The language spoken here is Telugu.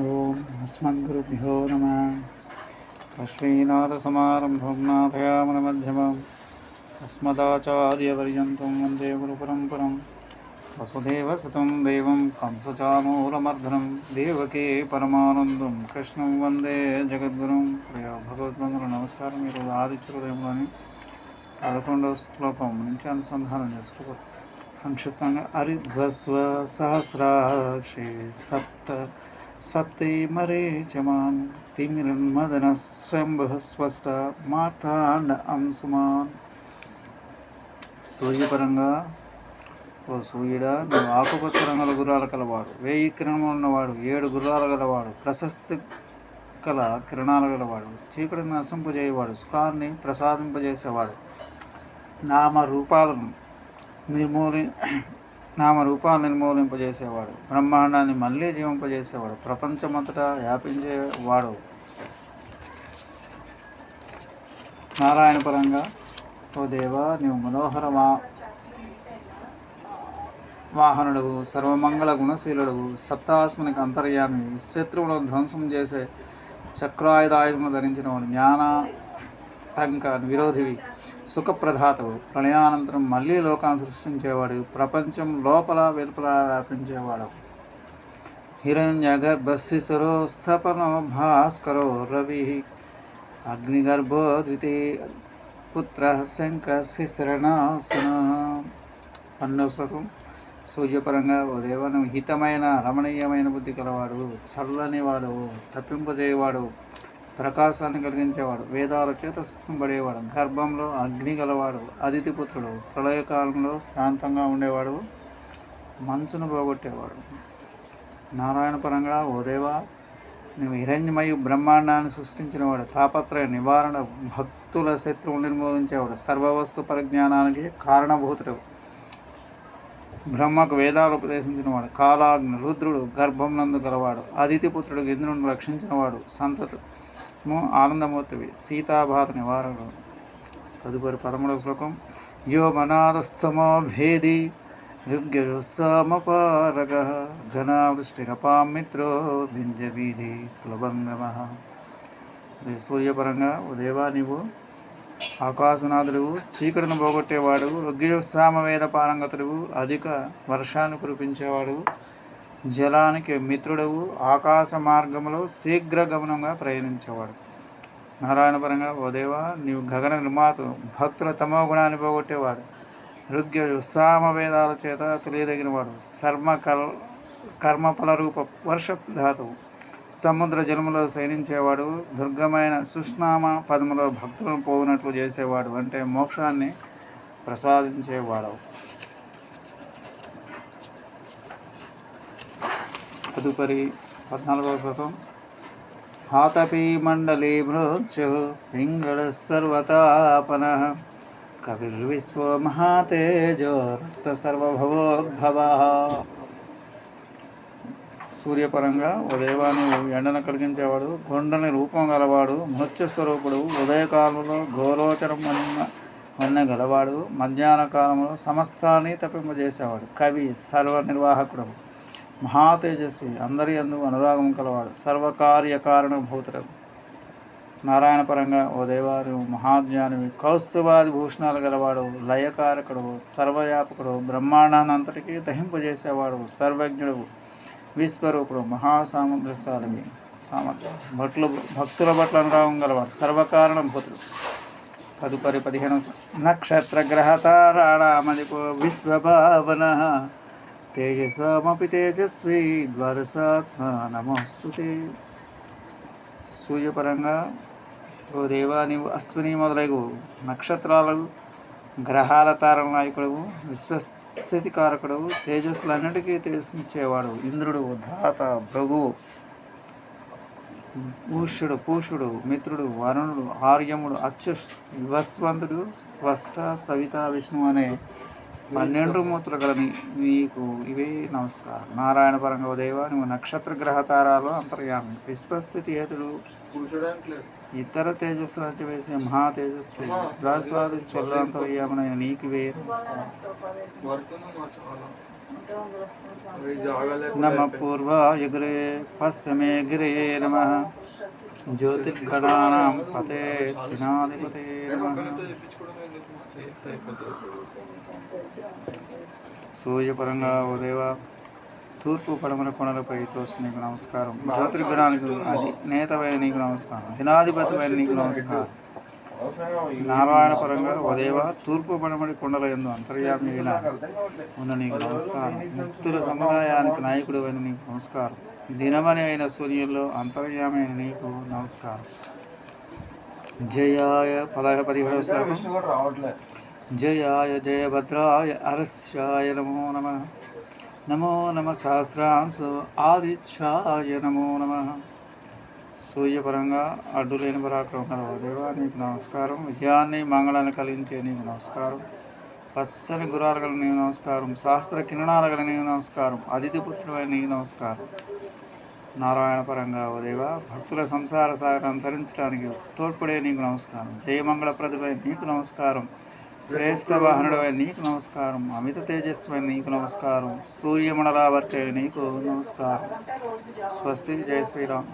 ఓం అస్మద్గురుభ్యో నమ. లక్ష్మీనాథసమారంభం నాథయామనమధ్యమం అస్మదాచార్యపర్యంతం వందే గురుపరంపరం. వసుదేవసుతం దేవం కంసచామూలమర్ధనం దేవకే పరమానందం. కృష్ణం వందే జగద్గురుం. ప్రియా భగవద్బంధులు నమస్కారం. ఈరోజు ఆదిత్యోదయంలోని పదకొండవ శ్లోకం నుంచి అనుసంధానం చేసుకోవచ్చు సంక్షిప్తంగా హరిధ్వస్వ సహస్రాక్షి సప్త సప్తే మరేచమాన్ తిమిరన్మదన స్వంభ స్వస్థ మార్తాండ అంశమాన్ సూర్యపరంగా ఓ సూర్యుడా నువ్వు ఆకుపచ్చ రంగుల గుర్రాలు కలవాడు వేయి కిరణములు ఉన్నవాడు ఏడు గుర్రాలు గలవాడు ప్రశస్తి కల కిరణాలు గలవాడు చీకటిని నశింపజేయవాడు సుఖాన్ని ప్రసాదింపజేసేవాడు. నామ రూపాలను నిర్మూలి నామ రూపాలు నిర్మూలింపజేసేవాడు. బ్రహ్మాండాన్ని మళ్ళీ జీవింపజేసేవాడు. ప్రపంచమంతటా వ్యాపించేవాడు. నారాయణ పరంగా ఓ దేవా నీవు మనోహర వా వాహనుడు సర్వమంగళ గుణశీలుడు సప్తాస్మనికి అంతర్యామి శత్రువులను ధ్వంసం చేసే చక్రాయుధాయుధము ధరించిన జ్ఞాన టంక విరోధివి సుఖప్రదాతవు ప్రళయానంతరం మళ్ళీ లోకాన్ని సృష్టించేవాడు ప్రపంచం లోపల వెలుపల వ్యాపించేవాడు హిరణ్య గర్భశిశురో స్థపనో భాస్కరో రవి. అగ్నిగర్భో ద్వితీ పుత్ర శంఖ శిశరణాసన. పన్నెండవ శ్లోకం. సూర్యపరంగా ఓ దేవను హితమైన రమణీయమైన బుద్ధి కలవాడు చల్లని వాడు తప్పింపజేయవాడు. ప్రకాశాన్ని కలిగించేవాడు. వేదాల చేత పడేవాడు గర్భంలో అగ్ని గలవాడు అదితి పుత్రుడు ప్రళయకాలంలో శాంతంగా ఉండేవాడు. మంచును పోగొట్టేవాడు. నారాయణ పరంగా ఓ దేవా నువ్వు హిరణ్యమయు బ్రహ్మాండాన్ని సృష్టించినవాడు. తాపత్రయ నివారణ భక్తుల శత్రువు నిర్మూలించేవాడు సర్వవస్తు పరిజ్ఞానానికి కారణభూతుడు. బ్రహ్మకు వేదాలు ఉపదేశించినవాడు. కాలాగ్ని రుద్రుడు గర్భం నందు గలవాడు. అదితి పుత్రుడు ఇంద్రుని రక్షించినవాడు. సంతతు ఆనందమూర్తివి. సీతాబాధ నివారణ తదుపరి పదమూడవ శ్లోకం. యో మనాదస్తమో భేది యుగ్యయుస్సమపారగ ఘనావృష్టిరపాం మిత్రో భింజవీధి ప్లబంగమ సూర్యపరంగా ఉదేవా నీవు ఆకాశనాథుడు చీకటిని పోగొట్టేవాడు రుగ్గిజుస్సామ వేద పారంగతుడు అధిక వర్షాన్ని కురిపించేవాడు జలానికి మిత్రుడవు ఆకాశ మార్గంలో శీఘ్ర గమనంగా ప్రయాణించేవాడు. నారాయణపరంగా ఓ దేవా నీవు గగన నిర్మాత భక్తుల తమో గుణాన్ని పోగొట్టేవాడు. రుగ్య ఉత్సామ వేదాల చేత తెలియదగినవాడు. సర్మ కల్ కర్మఫల రూప వర్ష ధాతువు. సముద్ర జలములో శయనించేవాడు. దుర్గమైన సుష్నామ పదములో భక్తులను పోవునట్లు చేసేవాడు. అంటే మోక్షాన్ని ప్రసాదించేవాడు తదుపరి పద్నాలుగవ శ్లోకం. హకపిమండలి మృత్యు పింగళ సర్వతాపన కవిర్విశ్వ మహాతేజో రక్త సర్వభవోద్భవ. సూర్యపరంగా ఓ ఎండను కలిగించేవాడు కొండని రూపం గలవాడు మృత్య స్వరూపుడు ఉదయకాలంలో గోలోచరం అన్న వన్న గలవాడు మధ్యాహ్న కాలంలో సమస్తాన్ని తప్పింపజేసేవాడు కవి సర్వ నిర్వాహకుడు. మహాతేజస్వి అందరి అందు అనురాగం కలవాడు సర్వకార్య కారణభూతుడు నారాయణ పరంగా ఓ దేవారు మహాజ్ఞానివి కౌస్తువాది భూషణాలు గలవాడు లయకారకుడు సర్వవ్యాపకుడు బ్రహ్మాండానంతటికీ దహింపజేసేవాడు సర్వజ్ఞుడు విశ్వరూపుడు మహాసాముద్రశాలివి సామర్థ్యం భట్లు భక్తుల పట్ల అనురాగం గలవాడు సర్వకారణ భూతుడు తదుపరి పదిహేను నక్షత్ర గ్రహతారాణామణిపో విశ్వభావన. తేజసమపి తేజస్వి ద్వాదశాత్మ నమస్తుతే సూర్యపరంగా ఓ దేవా నీవు అశ్విని మొదలగు నక్షత్రాలు గ్రహాల తారల నాయకుడు విశ్వస్థితికారకుడు తేజస్సులన్నిటికీ తెలిసించేవాడు ఇంద్రుడు ధాత భృగువు ఊష్యుడు పూషుడు మిత్రుడు వరుణుడు ఆర్యముడు అచ్చు వివస్వంతుడు స్పష్ట సవిత విష్ణు అనే పన్నెండు మూర్తులు గల నీకు ఇవే నమస్కారం. నారాయణ పరంగా దేవా నువ్వు నక్షత్ర గ్రహ తారాలు అంతర్యామి. విశ్వస్థితి ఏతుడు ఇతర తేజస్సు వేసే మహా తేజస్వి రాసాది చొల్లంతర్యామనైన నీకు ఇవే. నమస్కారం నమ పూర్వాయ గిరే పశ్చిమే గిరే నమ. జ్యోతిర్గణానాం పతే దినాధిపతే నమ. సూర్యపరంగా ఓ దేవ తూర్పు పడమర కొనలపై తోసి నీకు నమస్కారం. జ్యోతిర్గణానికి అది నేతమైన నీకు నమస్కారం. దినాధిపతిమైన నీకు నమస్కారం. నారాయణ పరంగా ఓ దేవ తూర్పు పడమడి కొండల ఎందు అంతర్యామి అయిన ఉన్న నీకు నమస్కారం. ముక్తుల సముదాయానికి నాయకుడు అయిన నీకు నమస్కారం. దినమని అయిన సూర్యుల్లో అంతర్యామి అయిన నీకు నమస్కారం. జయాయ పదహ పదిహేడవ శ్లోకం. జయాయ జయభద్రాయ అరస్యాయ నమో నమ. నమో నమ సహస్రాంశ ఆదిత్యాయ నమో నమ. సూర్యపరంగా అడ్డు లేని పరాక్రమం దేవా నీకు నమస్కారం. విజయాన్ని మంగళాన్ని కలిగించే నీకు నమస్కారం. పచ్చని గురాలు నీకు నమస్కారం. శాస్త్ర కిరణాలు గల నీకు నమస్కారం. అతిథి పుత్రుడు నీకు నమస్కారం. నారాయణ పరంగా ఓ దేవ భక్తుల సంసార సాగరం తరించడానికి తోడ్పడే నీకు నమస్కారం. జయమంగళ ప్రతిభ నీకు నమస్కారం. శ్రేష్ఠ వాహనుడవై నీకు నమస్కారం. అమిత తేజస్వై నీకు నమస్కారం. సూర్యమండలావర్తే నీకు నమస్కారం. స్వస్తి జయ శ్రీరామ్.